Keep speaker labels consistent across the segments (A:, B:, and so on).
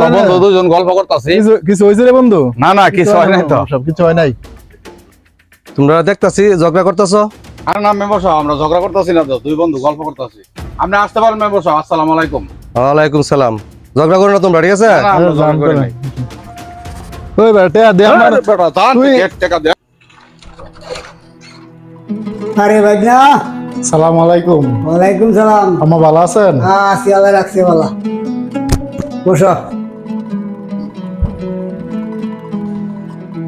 A: বন্ধু দুজন গল্প করতেছি।
B: কিছু- কিছু হয়েছে রে বন্ধু?
A: না না কিছু হয় নাই তো।
B: সব কিছু হয় নাই।
C: তোমরা দেখতাছি ঝগড়া করতেছো?
A: আর না মেম্বার সাহেব আমরা ঝগড়া করতেছি না তো দুই বন্ধু গল্প করতেছি। আপনি আসতে পারেন মেম্বার সাহেব আসসালামু আলাইকুম।
C: ওয়ালাইকুম সালাম। ঝগড়া করো না তোমরা ঠিক আছে।
B: ওই বেটা দে আমার
A: বেটা, দান,
B: তুই-
A: এক টাকা দে।
D: আরে ভাইনা
B: সালাম আলাইকুম।
D: ওয়ালাইকুম সালাম।
B: আমা ভালো আছেন?
D: হ্যাঁ আছি আল্লাহ রাখছে ভালো। বসো।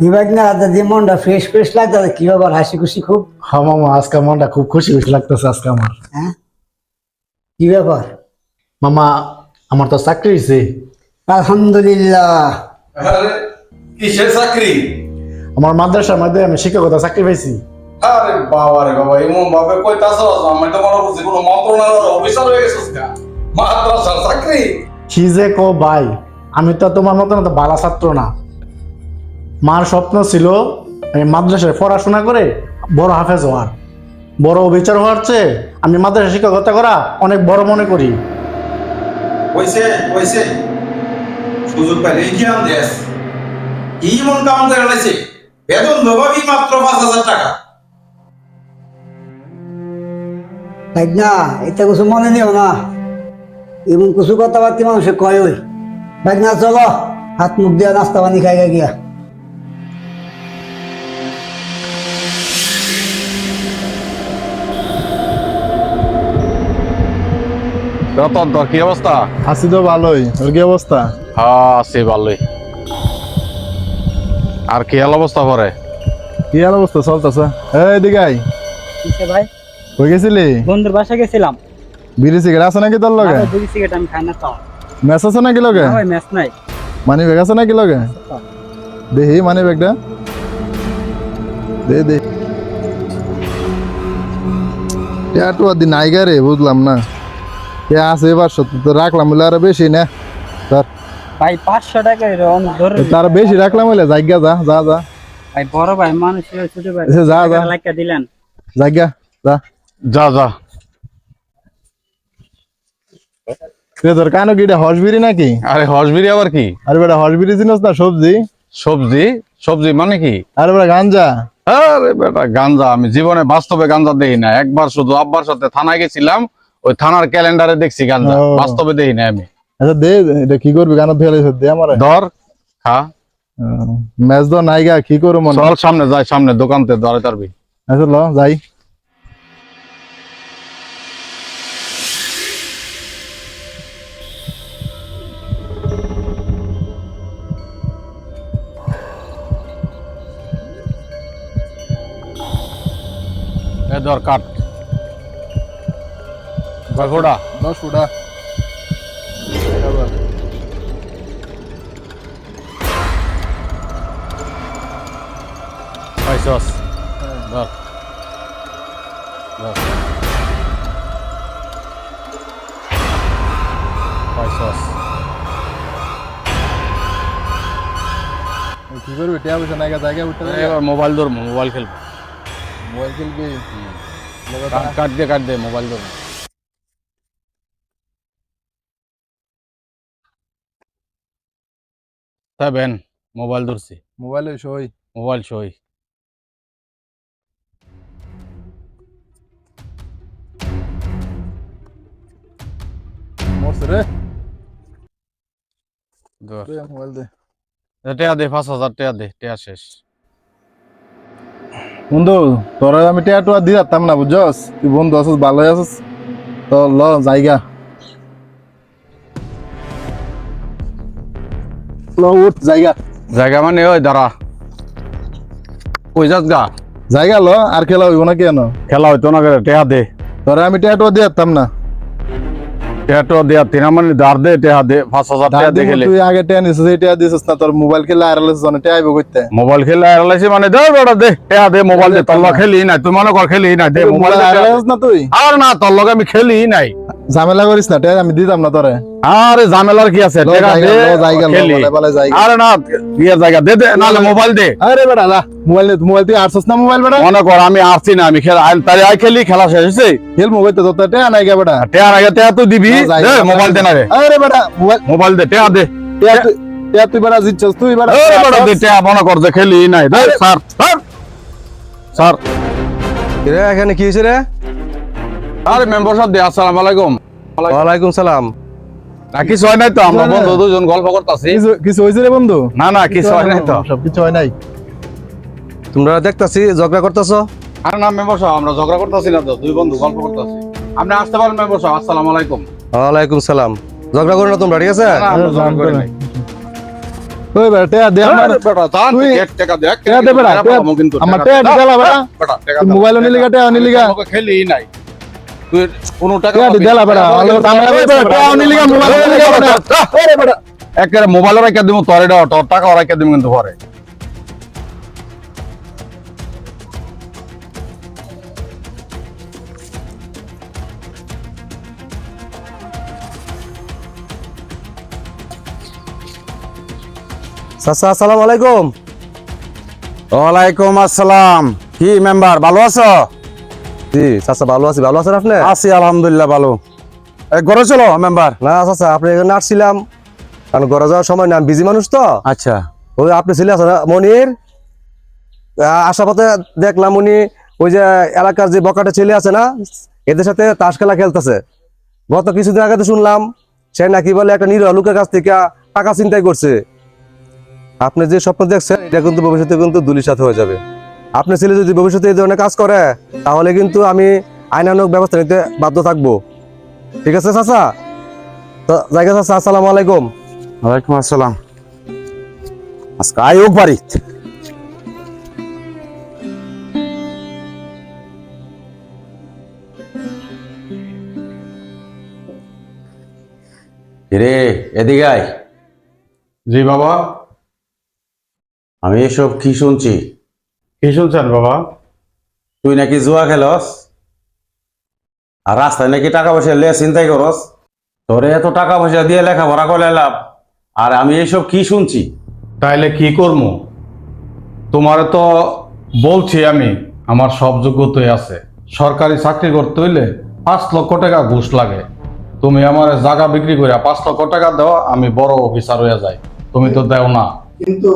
D: কি ভাইনা যদি মনটা ফ্রেশ ফ্রেশ লাগছে কি ব্যাপার? হাসি খুশি খুব?
B: হ্যাঁ মামা আজকে মনটা খুব খুশি খুশি লাগতেছে আজকে আমার।
D: হ্যাঁ? কি ব্যাপার?
B: মামা আমার তো চাকরি হয়েছে
D: আলহামদুলিল্লাহ।
E: কিসের চাকরি?
B: আমার মাদ্রাসার মধ্যে আমি শিক্ষকতা চাকরি পাইছি।
E: আরে বাবা রে বাবা এমন ভাবে কইতাছ আমি তো মনে করছি কোনো মন্ত্রণালয়ের অফিসার হয়ে গেছিস গা। মাদ্রাসার চাকরি?
B: কি যে কো ভাই আমি তো তোমার মতন তো ভালো ছাত্র না। মার স্বপ্ন ছিল আমি মাদ্রাসায় পড়াশোনা করে বড় হাফেজ হওয়ার। বড় বিচার হওয়ার চেয়ে আমি মাদ্রাসা শিক্ষকতা করা অনেক বড় মনে করি।
E: কইছে কইছে সুযোগ পাইলে কি নাম দেশ? কি মন কাম করে লাইছে বেতন দেবাবি মাত্র পাঁচ হাজার টাকা।
D: ভাইনা এটা কিছু মনে নিও না। এমন কিছু কথাবার্তা মানুষে কয় ওই। ভাইনা চলো হাত মুখ দিয়া নাস্তা পানি খাই গিয়া।
A: রতন তোর কি অবস্থা?
B: আছি তো ভালোই। ওর কি অবস্থা?
A: হ্যাঁ আছি ভালোই। আর কি হাল অবস্থা পরে?
B: কি আর অবস্থা চলতেছে? এই দিগাই
F: কিসে ভাই?
B: হয়ে গেছিলি?
F: বন্ধুর বাসা গেছিলাম।
B: বিড়ি সিগারেট আছে নাকি তোর লগে?
F: না ভাই, সিগারেট আমি খাই না তো
B: ম্যাচ আছে নাকি লগে?
F: না ভাই ম্যাচ নাই।
B: মানি ব্যাগ আছে নাকি লগে? দেখি মানি ব্যাগটা। দে দে। একটু দিন নাইগা রে বুঝলাম না। আছে এবার তো রাখলাম বলে আরও বেশি না? তার
F: ভাই পাঁচশো টাকা এরকম ধরে
B: তার বেশি রাখলাম বলে জায়গা যা যা যা।
F: ভাই বড় ভাই মানুষ ছোট ভাই।
B: যা, যা।
F: দিলেন।
B: জায়গা যা।
A: যা যা।
B: তোর কানো কি এটা হসবিরি নাকি?
A: আরে হসবিরি আবার কি?
B: আরে বেটা হসবিরি জিনিস না সবজি?
A: সবজি? সবজি মানে কি?
B: আরে বেটা গাঞ্জা।
A: আরে বেটা গাঞ্জা। আমি জীবনে বাস্তবে গাঞ্জা দেখি না। একবার শুধু আব্বার সাথে থানায় গেছিলাম ওই থানার ক্যালেন্ডারে দেখছি গাঞ্জা বাস্তবে দেখি না আমি।
B: আচ্ছা দে এটা কি করবি? গানো ফেলে দে আমার।
A: ধর খা।
B: ম্যাচ তো নাইগা কি করব মনে?
A: চল সামনে যাই সামনে দোকানতে ধরে তারবি
B: আচ্ছা ল যাই।
A: ধর কাট। কয় ফোটা
B: দশ ফুটা
A: পাইছস ধর ধর পাইছস
B: কি করবি টিয়া পয়সা নাইগা জায়গা উঠতে
A: এবার মোবাইল ধরবো মোবাইল খেলব
B: মোবাইল খেলবি
A: কাট- কাট দে কাট দে মোবাইল ধরবো সেভেন মোবাইল ধরছি।
B: মোবাইলে সই।
A: মোবাইল সই।
B: রে। দে মোবাইল দে।
A: টেয়া দে পাঁচ হাজার টেয়া দে টেয়া শেষ।
B: বন্ধু তোরা আমি টিয়া টুয়া দিয়ে যাতাম না বুঝছস? তুই বন্ধু আছিস ভালো আছিস। তো ল জায়গা উঠ জায়গা।
A: জায়গা মানে ওই দাঁড়া। কই যাস গা?
B: জায়গা ল আর খেলা হইব না কেন?
A: খেলা হইতো না টেয়া দে।
B: তোরা আমি টিয়া টুয়া দিয়ে যাতাম না
A: মানে দে দে পাঁচ হাজার
B: তুই আগে নিছিস এই দিছিস না তোর মোবাইল খেলে আর লেছিস না টিয়া আইব করতে
A: মোবাইল খেলে আড়াইছি মানে দে দে মোবাইল দে তোর খেলি নাই তুই মনে কর খেলি নাই দে মোবাইল।
B: লেছিস না তুই?
A: আর না তোর লগে আমি খেলি নাই।
B: ঝামেলা করিস না টিয়া আমি দিতাম না তোরে।
A: আরে ঝামেলার কি আছে। আরে না জায়গা? দে দে নালে মোবাইল দে।
B: আরে বেটা যা মোবাইল দে মোবাইল তুই আরছস না মোবাইল বেটা?
A: মনে কর আমি আসছি না আমি খেলা তাই খেলি খেলা শেষ হয়েছে।
B: খেল মোবাইল তো তোর টিয়া নাই বেটা।
A: টেয়া আগে টেয়া তুই দিবি। দে মোবাইল দে না রে।
B: আরে বেটা মোবাইল
A: মোবাইল দে টেয়া দে।
C: তুই বেড়া জিতছস তুই
A: বেটা টেয়া মনে কর যে খেলি নাই। স্যার স্যার স্যার
C: রে এখানে কি হয়েছে রে?
A: আরে মেম্বার সাহেব দি আসসালামু আলাইকুম।
C: ওয়ালাইকুম সালাম।
A: না কিছু হয় নাই তো আমরা বন্ধু দুজন গল্প করতেছি।
B: কিছু হয়েছে রে বন্ধু?
A: না না কিছু হয় নাই তো।
B: সব কিছু হয় নাই।
C: তোমরা দেখতাছি ঝগড়া করতেছ?
A: আরে না মেম্বার সাহেব আমরা ঝগড়া করতেছি না তো দুই বন্ধু গল্প করতেছি। আপনি আসতে পারেন মেম্বার সাহেব আসসালামু আলাইকুম।
C: ওয়ালাইকুম সালাম। ঝগড়া করো না তোমরা ঠিক আছে?
A: না, আমরা ঝগড়া করি নাই।
B: ওই বেটা টেয়া দে আমার।
A: বেটা,
B: তুই-
A: এক টাকা দে, এক
B: টেয়া দে বেটা,
A: টাকা
B: আমার
A: টাকা
B: টেয়া দিলা বেটা।
A: বেটা, টাকা
B: তুই
A: দাও।
B: নিলি গা, টেয়াও নিলি গা।
A: আমি তোকে খেলিই নাই। কোনো টাকা।
B: দিলা।
A: একেবারে রেখে দিব তোর এটা তোর টাকা রেখে দিব কিন্তু পরে।
C: চাচা আসসালামু আলাইকুম।
G: ওয়ালাইকুম আসসালাম। কি মেম্বার ভালো আছো?
C: জি চাচা ভালো আছি ভালো আছেন আপনি?
G: আছি আলহামদুলিল্লাহ ভালো। ঘরে চলো মেম্বার।
C: না চাচা আপনি এখানে আসছিলাম। কারণ ঘরে যাওয়ার সময় না বিজি মানুষ তো।
G: আচ্ছা।
C: ওই আপনি ছেলে আছে না মনির? আসার দেখলাম উনি ওই যে এলাকার যে বকাটা ছেলে আছে না এদের সাথে তাস খেলা খেলতেছে। গত কিছুদিন আগে তো শুনলাম সে নাকি বলে একটা নিরীহ লোকের কাছ থেকে টাকা চিন্তাই করছে। আপনি যে স্বপ্ন দেখছেন এটা কিন্তু ভবিষ্যতে কিন্তু দুলির সাথে হয়ে যাবে। আপনার ছেলে যদি ভবিষ্যতে এই ধরনের কাজ করে তাহলে কিন্তু আমি আইনানুক ব্যবস্থা নিতে বাধ্য থাকব। ঠিক আছে চাচা? তো জায়গা চাচা আসসালামু আলাইকুম।
G: ওয়ালাইকুম আসসালাম। আজকে আই হোক বাড়ি রে এদিকে আয়।
A: জি বাবা।
G: আমি এসব কি শুনছি?
A: কি শুনছেন বাবা?
G: তুই নাকি জুয়া খেলস? আর রাস্তায় নাকি টাকা পয়সা লে চিন্তাই করস? তোরে এত টাকা পয়সা দিয়ে লেখাপড়া করে লাভ। আর আমি এইসব কি শুনছি?
A: তাইলে কি করব তোমার তো বলছি আমি আমার সব যোগ্যতাই আছে। সরকারি চাকরি করতে হইলে পাঁচ লক্ষ টাকা ঘুষ লাগে। তুমি আমার জায়গা বিক্রি করে পাঁচ লক্ষ টাকা দাও আমি বড় অফিসার হয়ে যাই। তুমি তো দেও না।
B: কিন্তু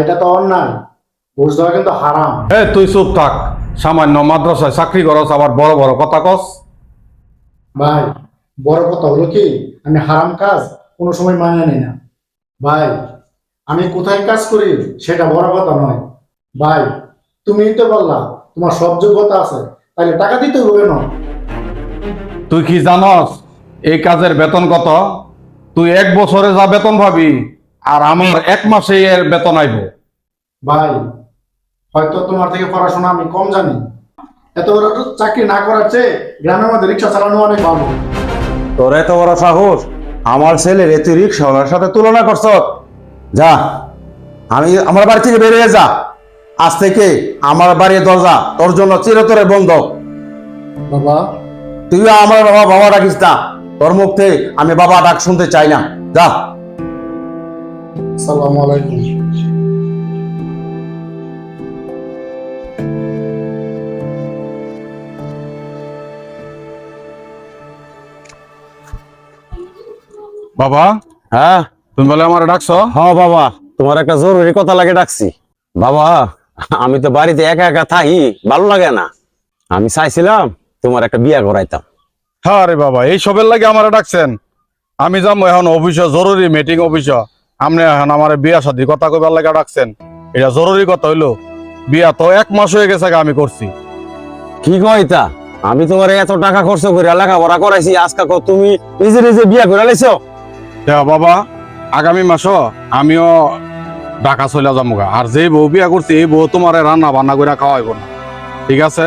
B: এটা তো অন্যায়। ঘুষ দেওয়া কিন্তু হারাম।
A: এ তুই চুপ থাক। সামান্য মাদ্রাসায় চাকরি করস আবার বড় বড় কথা কস।
B: ভাই বড় কথা হলো কি আমি হারাম কাজ কোনো সময় মানিয়ে নিই না। ভাই আমি কোথায় কাজ করি সেটা বড় কথা নয়। ভাই তুমি তো বললা তোমার সব যোগ্যতা আছে তাহলে টাকা দিতে হবে না
A: তুই কি জানস এই কাজের বেতন কত? তুই এক বছরে যা বেতন পাবি আর আমার এক মাসে এর বেতন আইব।
B: ভাই হয়তো তোমার থেকে পড়াশোনা আমি কম জানি। এত বড় চাকরি না করার চেয়ে গ্রামের মধ্যে রিক্সা চালানো অনেক ভালো।
G: তোর এত বড় সাহস? আমার ছেলের তুই রিক্সাওয়ালার সাথে তুলনা করছ? যা আমি আমার বাড়ি থেকে বেরিয়ে যা। আজ থেকে আমার বাড়ির দরজা তোর জন্য চিরতরে বন্ধ।
B: বাবা।
G: তুইও আমার বাবা বাবা ডাকিস না। তোর মুখ থেকে আমি বাবা ডাক শুনতে চাই না। যা।
B: সালাম আলাইকুম।
A: বাবা?
G: হ্যাঁ?
A: তুমি বলে আমার ডাকছো?
G: হ্যাঁ বাবা তোমার একটা জরুরি কথা লাগে ডাকছি। বাবা আমি তো বাড়িতে একা একা থাকি ভালো লাগে না। আমি চাইছিলাম তোমার একটা বিয়া করাইতাম।
A: হ্যাঁ রে বাবা এই সবের লাগে আমার ডাকছেন। আমি যাব এখন অফিসে জরুরি মিটিং অফিসে। আপনি এখন আমার বিয়া সাথে কথা কইবার লাগে ডাকছেন। এটা জরুরি কথা হইল। বিয়া তো এক মাস হয়ে গেছে আমি করছি।
G: কি কইতা? আমি তোমার এত টাকা খরচ করে লেখাপড়া করাইছি আজকে কও তুমি নিজে নিজে বিয়া করে লাইছো?
A: বাবা আগামী মাস আমিও ঢাকা চলে যাব গা। আর যে বউ বিয়া করছি এই বউ তোমার রান্না বান্না করে খাওয়াইব না। ঠিক আছে?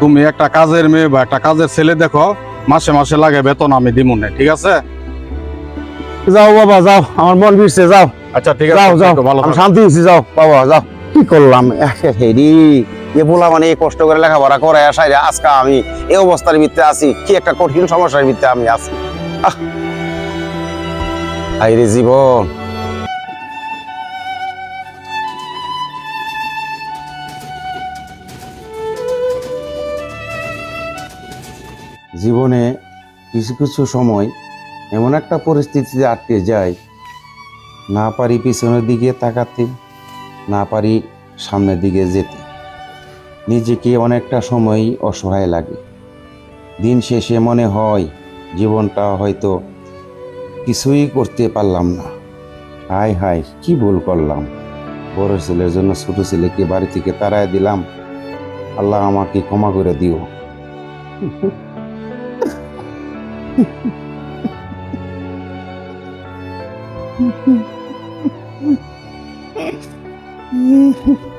A: তুমি একটা কাজের মেয়ে বা একটা কাজের ছেলে দেখো মাসে মাসে লাগে বেতন আমি দিব না ঠিক আছে?
G: যাও বাবা যাও আমার মন ফিরছে যাও।
A: আচ্ছা ঠিক আছে
G: যাও যাও
A: ভালো
G: আমি শান্তি হয়েছি যাও বাবা যাও। কি করলাম? হেরি এ বলা মানে এই কষ্ট করে লেখাপড়া করে আসাই আজকে আমি এই অবস্থার ভিতরে আছি। কি একটা কঠিন সমস্যার ভিতরে আমি আছি। আহ হাইরে জীবন। জীবনে কিছু কিছু সময় এমন একটা পরিস্থিতিতে আটকে যায়
H: না পারি পিছনের দিকে তাকাতে, না পারি সামনের দিকে যেতে। নিজেকে অনেকটা সময় অসহায় লাগে। দিন শেষে মনে হয় জীবনটা হয়তো কিছুই করতে পারলাম না। হায় হায়, কি ভুল করলাম। বড় ছেলের জন্য ছোট ছেলেকে বাড়ি থেকে তাড়ায় দিলাম। আল্লাহ আমাকে ক্ষমা করে দিও।
I: হুম